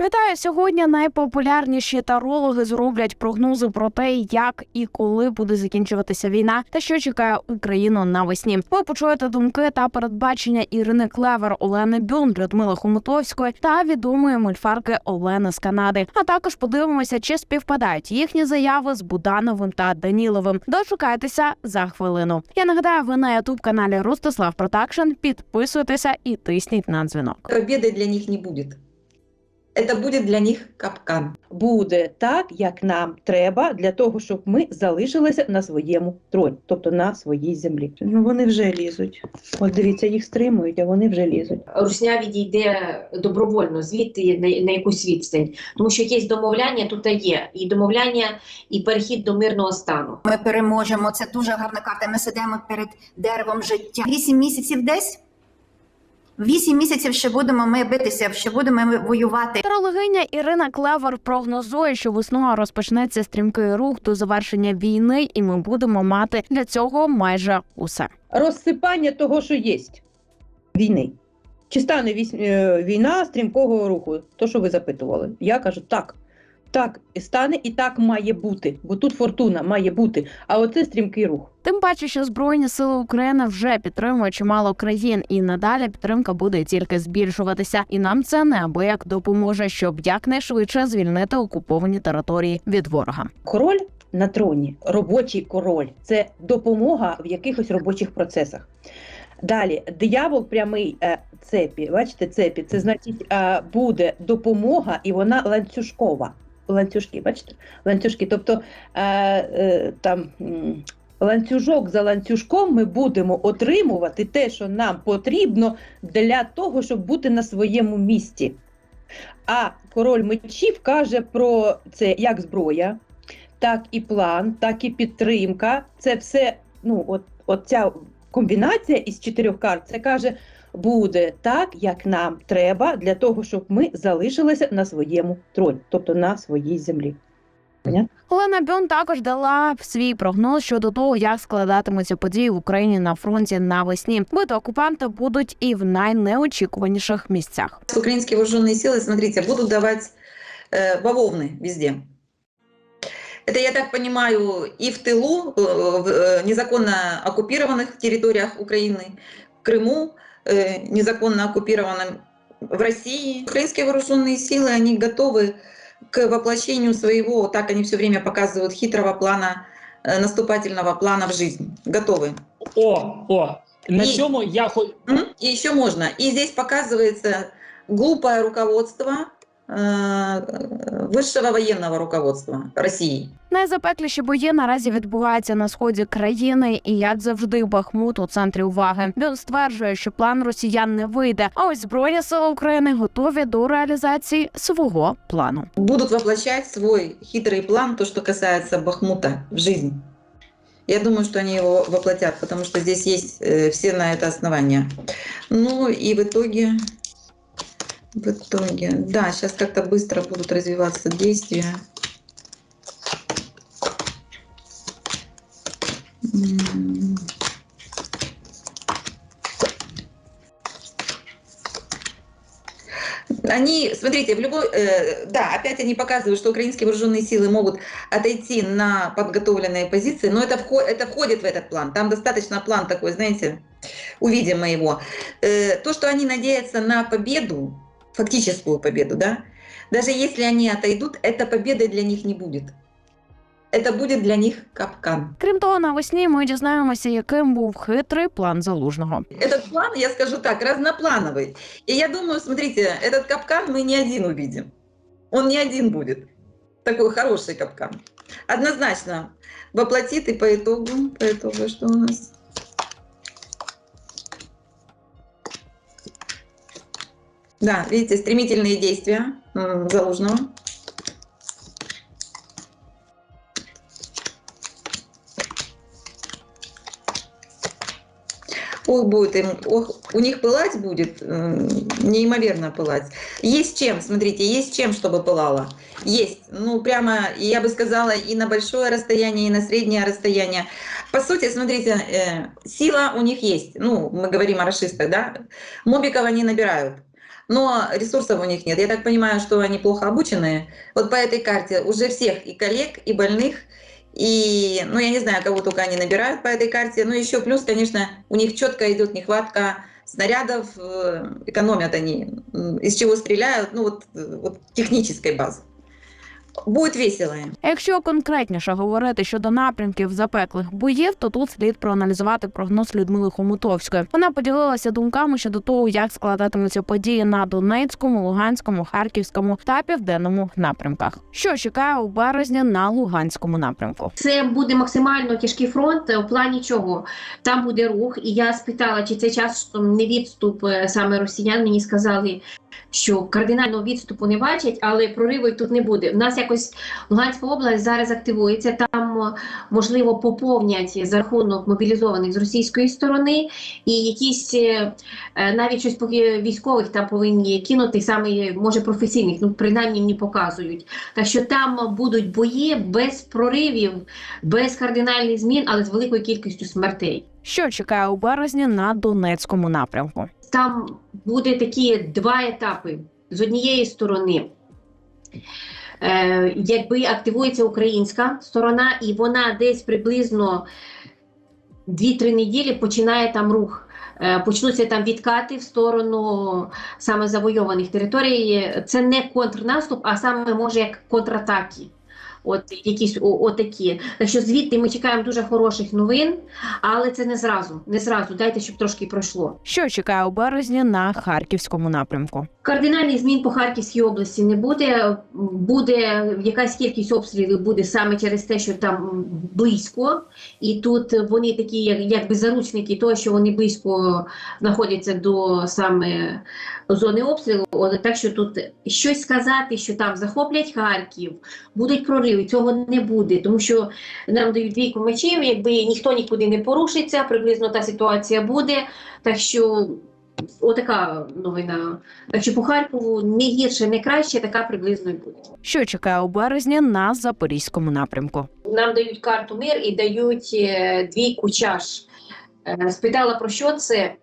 Вітаю сьогодні. Найпопулярніші тарологи зроблять прогнози про те, як і коли буде закінчуватися війна, та що чекає Україну навесні. Ви почуєте думки та передбачення Ірини Клевер, Олени Бюн, Людмили Хомутовської та відомої мульфарки Олени з Канади. А також подивимося, чи співпадають їхні заяви з Будановим та Даніловим. Дочекайтеся за хвилину. Я нагадаю, ви на ютуб каналі Ростислав Продакшн. Підписуйтеся і тисніть на дзвінок. Победы для них не будет. Это будет для них капкан. буде так, як нам треба, для того, щоб ми залишилися на своєму троні, тобто на своїй землі. Ну вони вже лізуть. От дивіться, їх стримують, а вони вже лізуть. Русня відійде добровольно звідти на, на якусь відстань, тому що якесь домовляння тут є, і домовляння, і перехід до мирного стану. Ми переможемо. Це дуже гарна карта. Ми сидимо перед деревом життя. Вісім місяців десь. Вісім місяців ще будемо ми битися, ще будемо ми воювати. Тарологиня Ірина Клевер прогнозує, що весною розпочнеться стрімкий рух до завершення війни, і ми будемо мати для цього майже усе. Розсипання того, що є війни. Чи стане е, війна стрімкого руху? То, що ви запитували. Я кажу, так. Так, стане і так має бути, бо тут фортуна має бути. А оце стрімкий рух. Тим паче, що збройні сили України вже підтримують чимало країн, і надалі підтримка буде тільки збільшуватися. І нам це неабияк допоможе, щоб якнайшвидше звільнити окуповані території від ворога. Король на троні, робочий король це допомога в якихось робочих процесах. Далі, диявол прямий е, цепі. Бачите, цепі, це значить е, буде допомога, і вона ланцюжкова. Ланцюжки, бачите? Ланцюжки. Тобто е, е, там ланцюжок за ланцюжком ми будемо отримувати те, що нам потрібно для того, щоб бути на своєму місці. А король мечів каже про це як зброя, так і план, так і підтримка. Це все, ну, от, от ця комбінація із чотирьох карт, це каже, буде так, як нам треба, для того, щоб ми залишилися на своєму троні, тобто на своїй землі. Олена Бьон також дала свій прогноз щодо того, як складатимуться події в Україні на фронті навесні. Бити окупанти будуть і в найнеочікуваніших місцях. Украинские вооруженные силы, смотрите, будут давать э, бавовны везде. Это, я так понимаю, и в тылу, э, в э, незаконно оккупированных территориях Украины, в Крыму, э, Незаконно оккупированном в России. Украинские вооруженные силы, они готовы к воплощению своего, так они все время показывают, хитрого плана, э, наступательного плана в жизнь. Готовы. О, о, на І- цьому я хоч М? И еще можно. И здесь показывается глупое руководство э, высшего военного руководства России. Найзапекліші бої наразі відбуваються на сході країни, і як завжди, Бахмут у центрі уваги. Він стверджує, що план росіян не вийде. А ось збройні сили України готові до реалізації свого плану. Будут воплощать свой хитрый план, то, что касается Бахмута, в жизнь. Я думаю, что они его воплотят, потому что здесь есть э, все на это основания. Ну и в итоге, в итоге, да, сейчас как-то быстро будут развиваться действия. Они, смотрите, в любой, э, да, опять они показывают, что украинские вооруженные силы могут отойти на подготовленные позиции, но это, вхо- это входит в этот план. Там достаточно план такой, знаете, увидим мы его. Э, то, что они надеются на победу, фактическую победу, да, даже если они отойдут, эта победа для них не будет. Это будет для них капкан. Крім того, навесні ми дізнаємося, яким був хитрий план залужного. Этот план, я скажу так, разноплановый. И я думаю, смотрите, этот капкан мы не один увидим. Он не один будет. Такой хороший капкан. Однозначно воплотит и по итогу, по итогу, что у нас? Да, видите, стремительные действия Залужного. Ох, будет им, ох, у них пылать будет, м, неимоверно пылать. Есть чем, смотрите, есть чем, чтобы пылало. Есть, ну прямо, я бы сказала, и на большое расстояние, и на среднее расстояние. По сути, смотрите, э, сила у них есть. Ну, мы говорим о расистах, да? Мобиков они набирают. Но ресурсов у них нет. Я так понимаю, что они плохо обученные. Вот по этой карте уже всех и коллег, и больных, и, ну, я не знаю, кого только они набирают по этой карте. Ну, еще плюс, конечно, у них четко идет нехватка снарядов, э, экономят они, из чего стреляют, ну, вот, э, вот технической базы. Будет весело Якщо конкретніше говорити щодо напрямків запеклих боїв, то тут слід проаналізувати прогноз Людмили Хомутовської. Вона поділилася думками щодо того, як складатимуться події на Донецькому, Луганському, Харківському та південному напрямках. Що чекає у березні на Луганському напрямку? Це буде максимально тяжкий фронт. У плані чого там буде рух. І я спитала, чи це час не відступ е, саме росіян. Мені сказали, що кардинального відступу не бачать, але прориву тут не буде. У нас якось Луганська область зараз активується. Там е, можливо поповнять за рахунок мобілізованих з російської сторони, і якісь е, е, навіть щось військових там повинні кинути саме може професійних. Ну принаймні мені показують. Так що там будуть бої без проривів, без кардинальних змін, але з великою кількістю смертей. Що чекає у березні на Донецькому напрямку? Там буде такі два етапи. З однієї сторони, е, якби активується українська сторона, і вона десь приблизно 2-3 неділі починає там рух. Е, Почнуться там відкати в сторону саме завойованих територій. Це не контрнаступ, а саме може як контратаки. От якісь о- отакі. Так що звідти ми чекаємо дуже хороших новин, але це не зразу. Не зразу. Дайте, щоб трошки пройшло. Що чекає у березні на Харківському напрямку? Кардинальних змін по Харківській області не буде. Буде якась кількість обстрілів буде саме через те, що там близько, і тут вони такі, як якби заручники того, що вони близько знаходяться до саме зони обстрілу. Так що тут щось сказати, що там захоплять Харків, будуть прориви. Цього не буде, тому що нам дають двійку мечів, якби ніхто нікуди не порушиться, приблизно та ситуація буде. Так що. Отака новина. Так що по Харкову не гірше, не краще, така приблизно і буде. Що чекає у березні на Запорізькому напрямку? Нам дають карту мир і дають е, двійку чаш. Е, Спитала про що це.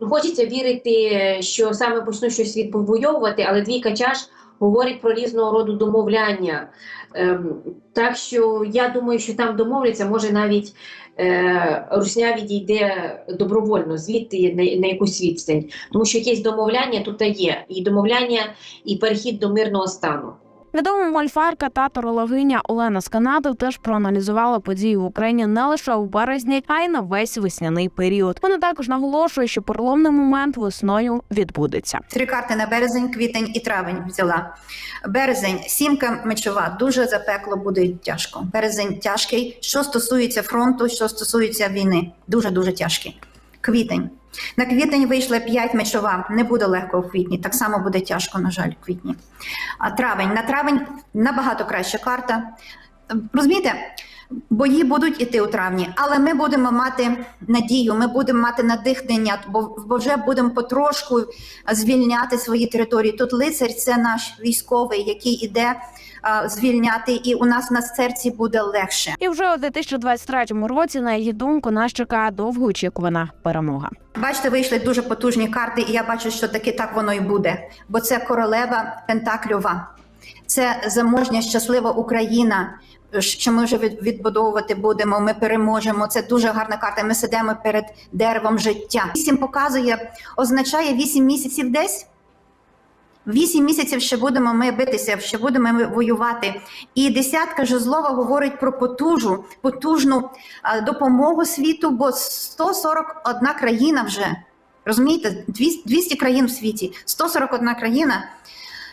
Хочеться вірити, що саме почну щось відвоювати, але двійка чаш говорить про різного роду домовляння. Ем, так що я думаю, що там домовляться, може навіть е, Русня відійде добровольно звідти на, на якусь відстань. Тому що якесь домовляння тут є. І домовляння, і перехід до мирного стану. Відома мольфарка та тарологиня Олена з Канади теж проаналізувала події в Україні не лише у березні, а й на весь весняний період. Вона також наголошує, що переломний момент весною відбудеться. Три карти на березень, квітень і травень взяла. Березень, сімка мечова, дуже запекло буде тяжко. Березень тяжкий. Що стосується фронту, що стосується війни, дуже дуже тяжкий. Квітень. На квітень вийшли 5 мечова. Не буде легко у квітні. Так само буде тяжко, на жаль, у квітні. А травень. На травень набагато краща карта. Розумієте, бої будуть іти у травні, але ми будемо мати надію, ми будемо мати надихнення, бо, вже будемо потрошку звільняти свої території. Тут лицар це наш військовий, який іде а, звільняти, і у нас на серці буде легше. І вже у 2023 році, на її думку, нас чекає довгоочікувана перемога. Бачите, вийшли дуже потужні карти, і я бачу, що таки так воно і буде. Бо це королева Пентакльова, це заможня, щаслива Україна. Що ми вже відбудовувати будемо, ми переможемо. Це дуже гарна карта. Ми сидимо перед деревом життя. Вісім показує, означає вісім місяців десь. Вісім місяців ще будемо ми битися, ще будемо ми воювати. І десятка жезлова говорить про потужу, потужну допомогу світу, бо 141 країна вже розумієте, 200 200 країн в світі, 141 країна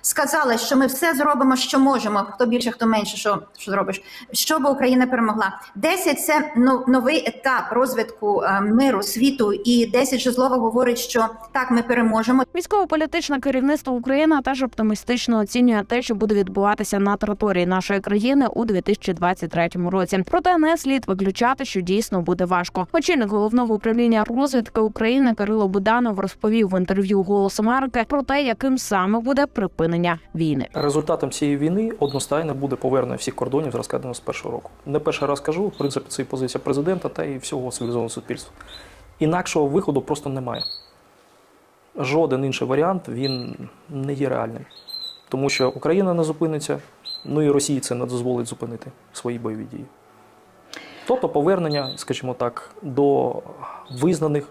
сказала, що ми все зробимо, що можемо. Хто більше, хто менше, що, що зробиш, щоб Україна перемогла. 10 – це новий етап розвитку е, миру світу, і 10 жезлова говорить, що так ми переможемо. Військово-політичне керівництво України теж оптимістично оцінює те, що буде відбуватися на території нашої країни у 2023 році. Проте не слід виключати, що дійсно буде важко. Очільник головного управління розвідки України Кирило Буданов розповів в інтерв'ю «Голос Америки про те, яким саме буде припинення війни. Результатом цієї війни одностайно буде повернення всіх кордонів з розкладено з першого року. Не перший раз кажу, в принципі, це і позиція президента та і всього цивілізованого суспільства. Інакшого виходу просто немає. жоден інший варіант він не є реальним. Тому що Україна не зупиниться, ну і Росії це не дозволить зупинити свої бойові дії. Тобто повернення, скажімо так, до визнаних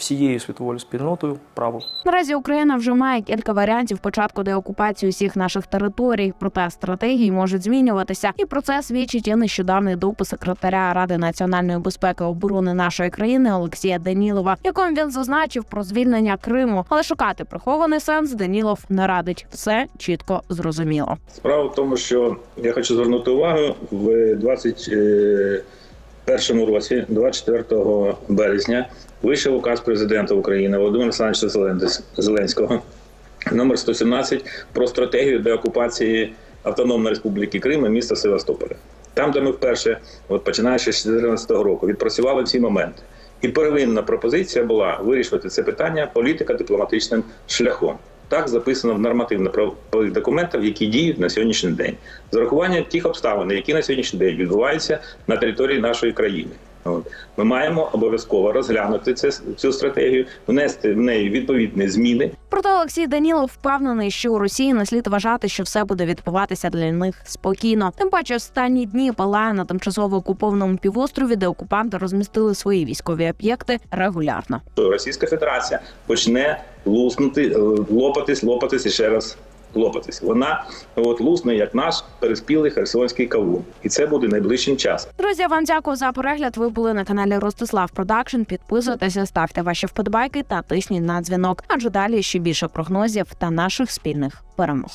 всією світовою спільнотою правил. Наразі Україна вже має кілька варіантів початку деокупації усіх наших територій. Проте стратегії можуть змінюватися, і про це свідчить і нещодавний допис секретаря Ради національної безпеки і оборони нашої країни Олексія Данілова, якому він зазначив про звільнення Криму. Але шукати прихований сенс Данілов не радить. Все чітко зрозуміло. Справа в тому, що я хочу звернути увагу в 21 році, 24 березня, вийшов указ президента України Володимира Олександровича Зеленського номер 117 про стратегію деокупації Автономної Республіки Крим і міста Севастополя. Там, де ми вперше, от починаючи з 2014 року, відпрацювали ці моменти. І первинна пропозиція була вирішувати це питання політико-дипломатичним шляхом. Так записано в нормативно-правових документах, які діють на сьогоднішній день, з урахуванням тих обставин, які на сьогоднішній день відбуваються на території нашої країни. Ми маємо обов'язково розглянути це, цю стратегію, внести в неї відповідні зміни, Проте Олексій Данілов впевнений, що у Росії не слід вважати, що все буде відбуватися для них спокійно. Тим паче, останні дні палає на тимчасово окупованому півострові, де окупанти розмістили свої військові об'єкти регулярно. Російська Федерація почне луснути, е, лопатись, лопатись і ще раз лопатись. Вона от лусне як наш переспілий херсонський кавун, і це буде найближчим часом. Друзі, вам дякую за перегляд. Ви були на каналі Ростислав Продакшн. Підписуйтеся, ставте ваші вподобайки та тисніть на дзвінок. Адже далі ще більше прогнозів та наших спільних перемог.